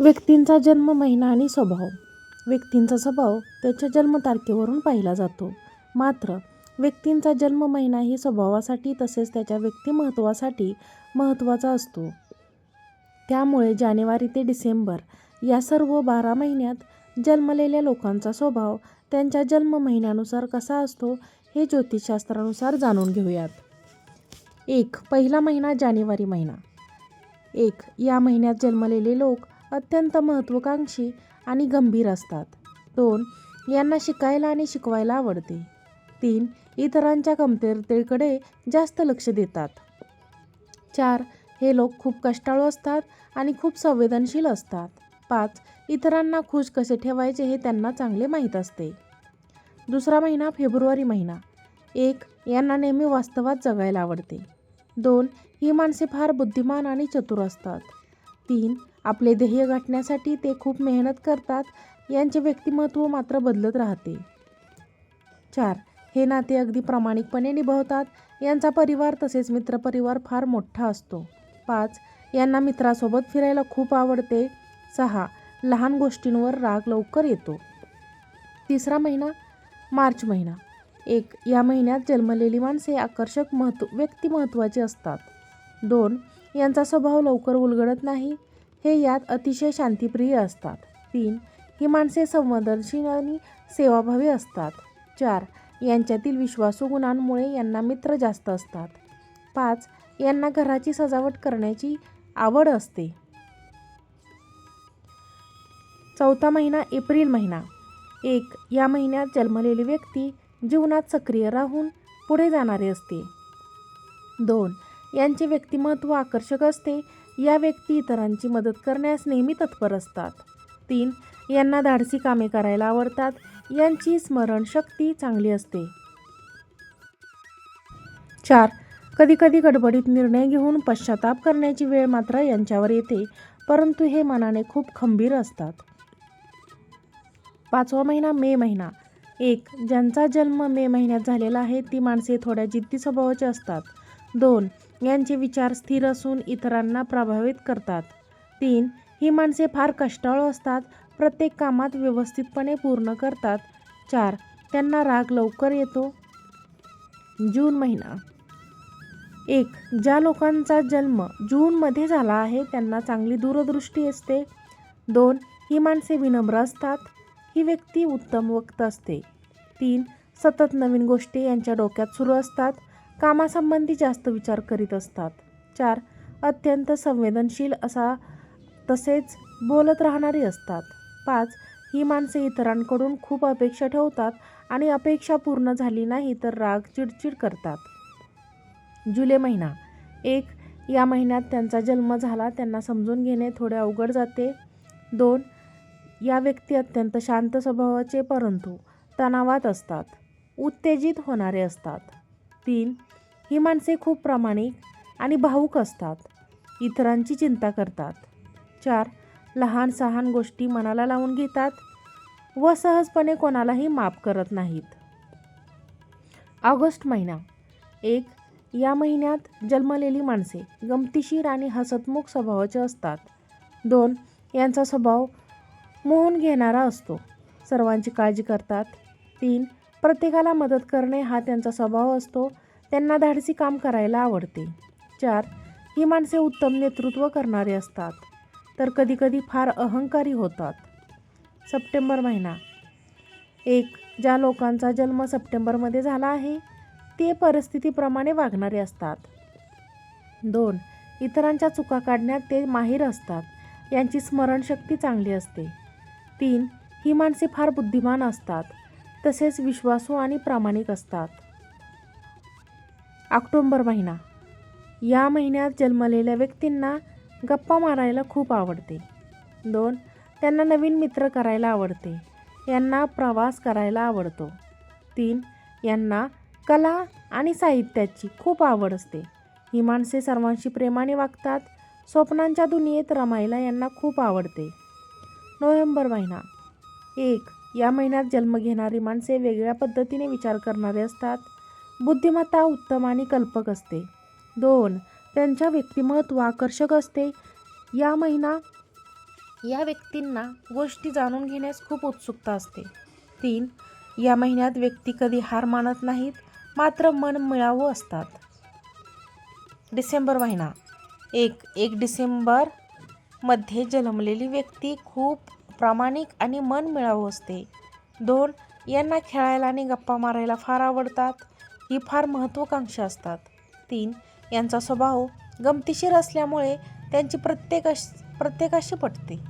व्यक्तींचा जन्म महिना आणि स्वभाव. व्यक्तींचा स्वभाव त्याच्या जन्मतारखेवरून पाहिला जातो. मात्र व्यक्तींचा जन्म महिना ही स्वभावासाठी तसेच त्याच्या व्यक्तिमत्त्वासाठी महत्त्वाचा असतो. त्यामुळे जानेवारी ते डिसेंबर या सर्व बारा महिन्यात जन्मलेल्या लोकांचा स्वभाव त्यांच्या जन्म महिन्यानुसार कसा असतो हे ज्योतिषशास्त्रानुसार जाणून घेऊयात. एक पहिला महिना जानेवारी महिना. एक या महिन्यात जन्मलेले लोक अत्यंत महत्त्वाकांक्षी आणि गंभीर असतात. दोन यांना शिकायला आणि शिकवायला आवडते. तीन इतरांच्या कमतरतेकडे जास्त लक्ष देतात. चार हे लोक खूप कष्टाळू असतात आणि खूप संवेदनशील असतात. पाच इतरांना खुश कसे ठेवायचे हे त्यांना चांगले माहीत असते. दुसरा महिना फेब्रुवारी महिना. एक यांना नेहमी वास्तवात जगायला आवडते. दोन ही माणसे फार बुद्धिमान आणि चतुर असतात. तीन आपले ध्येय गाठण्यासाठी ते खूप मेहनत करतात यांचे व्यक्तिमत्व मात्र बदलत राहते. चार हे नाते अगदी प्रामाणिकपणे निभावतात यांचा परिवार तसेच मित्रपरिवार फार मोठा असतो. पाच यांना मित्रासोबत फिरायला खूप आवडते. सहा लहान गोष्टींवर राग लवकर येतो. तिसरा महिना मार्च महिना. एक या महिन्यात जन्मलेली माणसे आकर्षक महत्त्व व्यक्तिमत्त्वाची असतात. दोन यांचा स्वभाव लवकर उलगडत नाही. हे यात अतिशय शांतिप्रिय असतात. तीन ही माणसे संवेदनशील आणि सेवाभावी असतात. चार यांच्यातील विश्वासू गुणांमुळे यांना मित्र जास्त असतात. पाच यांना घराची सजावट करण्याची आवड असते. चौथा महिना एप्रिल महिना. एक या महिन्यात जन्मलेली व्यक्ती जीवनात सक्रिय राहून पुढे जाणारे असते. दोन यांचे व्यक्तिमत्व आकर्षक असते. या व्यक्ती इतरांची मदत करण्यास नेहमी तत्पर असतात. तीन यांना धाडसी कामे करायला आवडतात. यांची स्मरणशक्ती चांगली असते. चार कधीकधी गडबडीत निर्णय घेऊन पश्चाताप करण्याची वेळ मात्र यांच्यावर येते परंतु हे मनाने खूप खंबीर असतात. पाचवा महिना मे महिना. एक ज्यांचा जन्म मे महिन्यात झालेला आहे ती माणसे थोड्या जिद्दी स्वभावाची असतात. दोन यांचे विचार स्थिर असून इतरांना प्रभावित करतात. तीन ही माणसे फार कष्टाळू असतात प्रत्येक कामात व्यवस्थितपणे पूर्ण करतात. चार त्यांना राग लवकर येतो. जून महिना. एक ज्या लोकांचा जन्म जूनमध्ये झाला आहे त्यांना चांगली दूरदृष्टी असते. दोन ही माणसे विनम्र असतात ही व्यक्ती उत्तम वक्त असते. तीन सतत नवीन गोष्टी यांच्या डोक्यात सुरू असतात. कामासंबंधी जास्त विचार करीत असतात. चार अत्यंत संवेदनशील असा तसेच बोलत राहणारी असतात. पाच ही माणसे इतरांकडून खूप अपेक्षा ठेवतात आणि अपेक्षा पूर्ण झाली नाही तर राग चिडचिड करतात. जुलै महिना. एक या महिन्यात त्यांचा जन्म झाला त्यांना समजून घेणे थोडे अवघड जाते. दोन या व्यक्ती अत्यंत शांत स्वभावाचे परंतु तणावात असतात. उत्तेजित होणारे असतात. तीन ही माणसे खूप प्रामाणिक आणि भावूक असतात. इतरांची चिंता करतात. चार लहान सहान गोष्टी मनाला लावून घेतात व सहजपणे कोणालाही माफ करत नाहीत. ऑगस्ट महिना. एक या महिन्यात जन्मलेली माणसे गमतीशीर आणि हसतमुख स्वभावाचे असतात. दोन यांचा स्वभाव मोहून घेणारा असतो. सर्वांची काळजी करतात. तीन प्रत्येकाला मदत करणे हा त्यांचा स्वभाव असतो. त्यांना धाडसी काम करायला आवडते. चार ही माणसे उत्तम नेतृत्व करणारे असतात तर कधीकधी फार अहंकारी होतात. सप्टेंबर महिना. एक ज्या लोकांचा जन्म सप्टेंबरमध्ये झाला आहे ते परिस्थितीप्रमाणे वागणारे असतात. दोन इतरांच्या चुका काढण्यात ते माहीर असतात. यांची स्मरणशक्ती चांगली असते. तीन ही माणसे फार बुद्धिमान असतात. तसेच विश्वासू आणि प्रामाणिक असतात. ऑक्टोंबर महिना. या महिन्यात जन्मलेल्या व्यक्तींना गप्पा मारायला खूप आवडते. दोन त्यांना नवीन मित्र करायला आवडते. यांना प्रवास करायला आवडतो. तीन यांना कला आणि साहित्याची खूप आवड असते. ही माणसे सर्वांशी प्रेमाने वागतात स्वप्नांच्या दुनियेत रमायला यांना खूप आवडते. नोव्हेंबर महिना. एक या महिन्यात जन्म घेणारी माणसे वेगळ्या पद्धतीने विचार करणारे असतात. बुद्धिमत्ता उत्तम आणि कल्पक असते. दोन त्यांच्या व्यक्तिमत्व आकर्षक असते. या महिना या व्यक्तींना गोष्टी जाणून घेण्यास खूप उत्सुकता असते. तीन या महिन्यात व्यक्ती कधी हार मानत नाहीत मात्र मन मिळावं असतात. डिसेंबर महिना. एक एक डिसेंबरमध्ये जन्मलेली व्यक्ती खूप प्रामाणिक आणि मन मिळावू असते. दोन यांना खेळायला आणि गप्पा मारायला फार आवडतात. ही फार महत्त्वाकांक्षा असतात. तीन यांचा स्वभाव गमतीशीर असल्यामुळे त्यांची प्रत्येकाश प्रत्येकाशी पटते.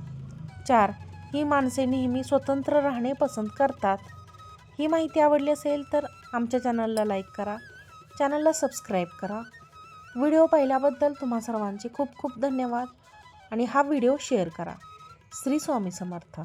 चार ही माणसे नेहमी स्वतंत्र राहणे पसंत करतात. ही माहिती आवडली असेल तर आमच्या चॅनलला लाईक करा. चॅनलला सबस्क्राईब करा. व्हिडिओ पाहिल्याबद्दल तुम्हा सर्वांचे खूप खूप धन्यवाद. आणि हा व्हिडिओ शेअर करा. श्री स्वामी समर्थ.